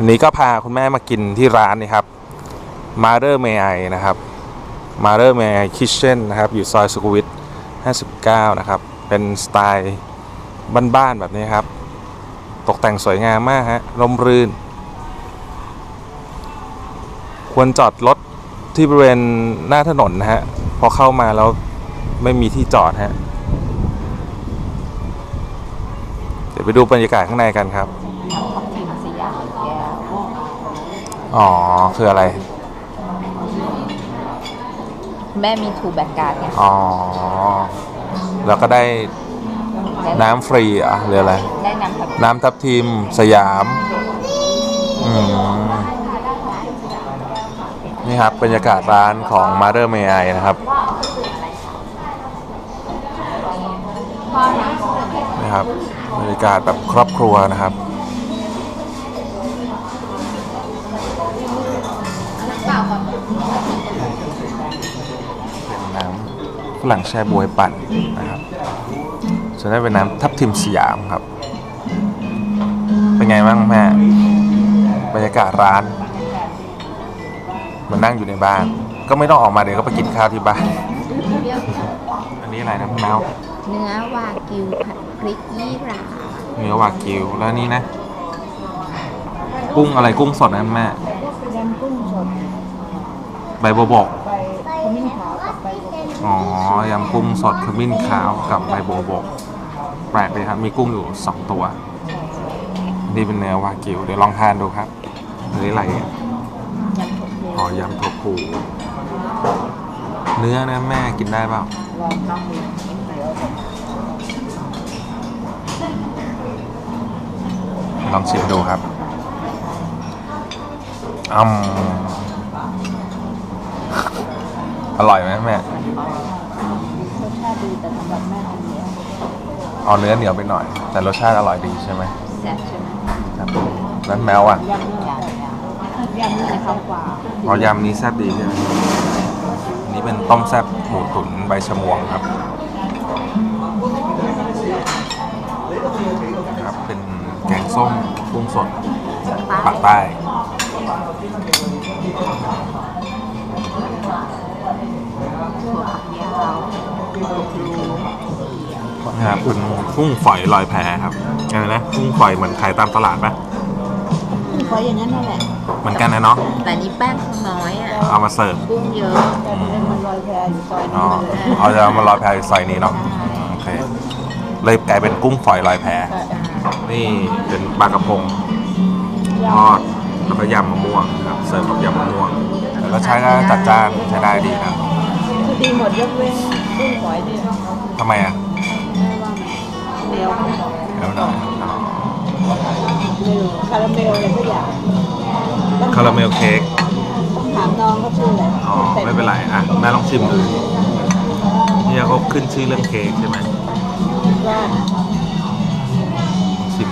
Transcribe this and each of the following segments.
วันนี้ก็พาคุณแม่มากินที่ร้านนี่ครับ Mother May I นะครับ Mother May I Kitchen นะครับ อยู่ซอยสุขุมวิท59 นะครับ เป็นสไตล์บ้านๆแบบนี้ครับ ตกแต่งสวยงามมากฮะร่มรื่น ควรจอดรถที่บริเวณหน้าถนนนะฮะพอเข้ามาแล้วไม่มีที่จอดฮะเดี๋ยวไปดูบรรยากาศข้างในกันครับ อ๋อ คืออะไร แม่มีทูแบงการ์ดไงอ๋อ แล้วก็ได้น้ำฟรีเหรอะหรืออะไร ได้น้ำทับน้ำทับทิมสยาม อืม นี่ครับบรรยากาศร้านของ Mother May I นะครับนี่ครับบรรยากาศแบบครอบครัวนะครับ ฝรั่งแช่บวยปั่นนะครับส่วนนี้เป็นน้ำทับทิมสยามครับ เป็นไงบ้างแม่ บรรยากาศร้านมันนั่งอยู่ในบ้าน ก็ไม่ต้องออกมาเดี๋ยวก็ไปกินข้าวที่บ้าน อันนี้อะไรนะมะนาวเนื้อวากิวผัดพริกยี่หร่าเนื้อวากิวแล้วนี่นะ กุ้งอะไรกุ้งสดนะแม่ยำกุ้งสดใบบัวบก ใบขมิ้นขาวกับใบบัว อ๋อยำกุ้งสดขมิ้นขาวกับใบบัวบกแปลกเลยครับ มีกุ้งอยู่สองตัว นี่เป็นเนื้อวากิว เดี๋ยวลองทานดูครับอันนี้อะไรอะยำถั่วพูอ๋อยำถั่วพูเนื้อนะแม่กินได้เปล่าลองลองดูนิ่มเดียวลองชิมดูครับอืม อร่อยไหมแม่รสชาติดีแต่สำหรับแม่อันเนี้ยเอาเนื้อเหนียวไปหน่อย แต่รสชาติอร่อยดีใช่ไหมแซ่บใช่ไหมครับแล้วแมวอะยำยำยำนี่จะเข้ากว่าอ๋อยำนี้แซ่บดีใช่ไหมอันนี้เป็นต้มแซ่บหมูตุ๋นใบชะมวงครับครับเป็นแกงส้มกุ้งสดปากใต้ ครับเป็นกุ้งฝอยลอยแพครับอะไรนะกุ้งฝอยเหมือนขายตามตลาดปะก็อย่างนั้นนั่นแหละ เหมือนกันนะเนาะแต่นี่แป้งเขาน้อยอะเอามาเสิร์ฟกุ้งเยอะอืมมันลอยแพอยู่ซอยอ๋อนี้เอาจะเอามาลอยแพอยู่ซอยนี้เนาะอืมโอเคเลยกลายเป็นกุ้งฝอยลอยแพนี่เป็นปลากระพงทอดแล้วก็ยำมะม่วงครับเสิร์ฟกับยำมะม่วงรสชาติก็จัดจ้านใช้ได้ดีครับคือดีหมดยกเว้นกุ้งฝอยนี่ทำไมอะ แม่ว่าเหนียวแล้วหน่อยอ๋อไม่รู้คาราเมลอะไรสักอย่างต้องคาราเมลเค้กต้องถามน้องเขาชื่ออะไรอ๋อไม่เป็นไรอะแม่ลองชิมดูเนี่ยเขาขึ้นชื่อเรื่องเค้กใช่ไหมว่าชิม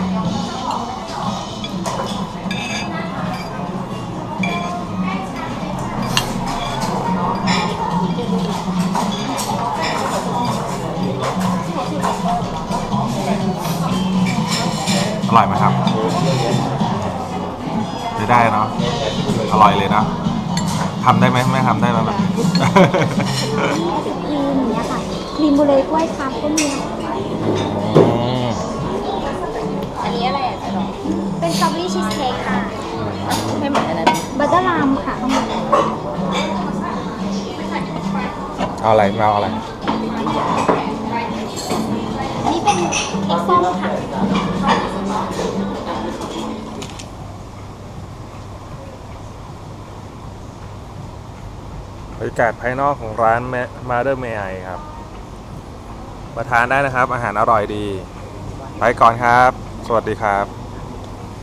อ ร่อยไหมครับได้ได้เนาะอร่อยเลยเนาะทำได้ไหมแม่ทำได้ไหมแบบครีมอย่างเงี้ยค่ะครีมบุเรกล้วยครับก็มีค่ะอืมอันนี้อะไรอะจ๊ะน้องเป็นสตรอเบอรี่ชีสเค้กค่ะไม่เหมือนอันนั้นบัตเตอร์ลามค่ะเอาอะไรแมวเอาอะไร อันนี้เป็นเอ็กซ์ส้มค่ะ รรยากาศภายนอกของร้านมาเดอร์เมไอครับ มาทานได้นะครับ อาหารอร่อยดี ไปก่อนครับ สวัสดีครับ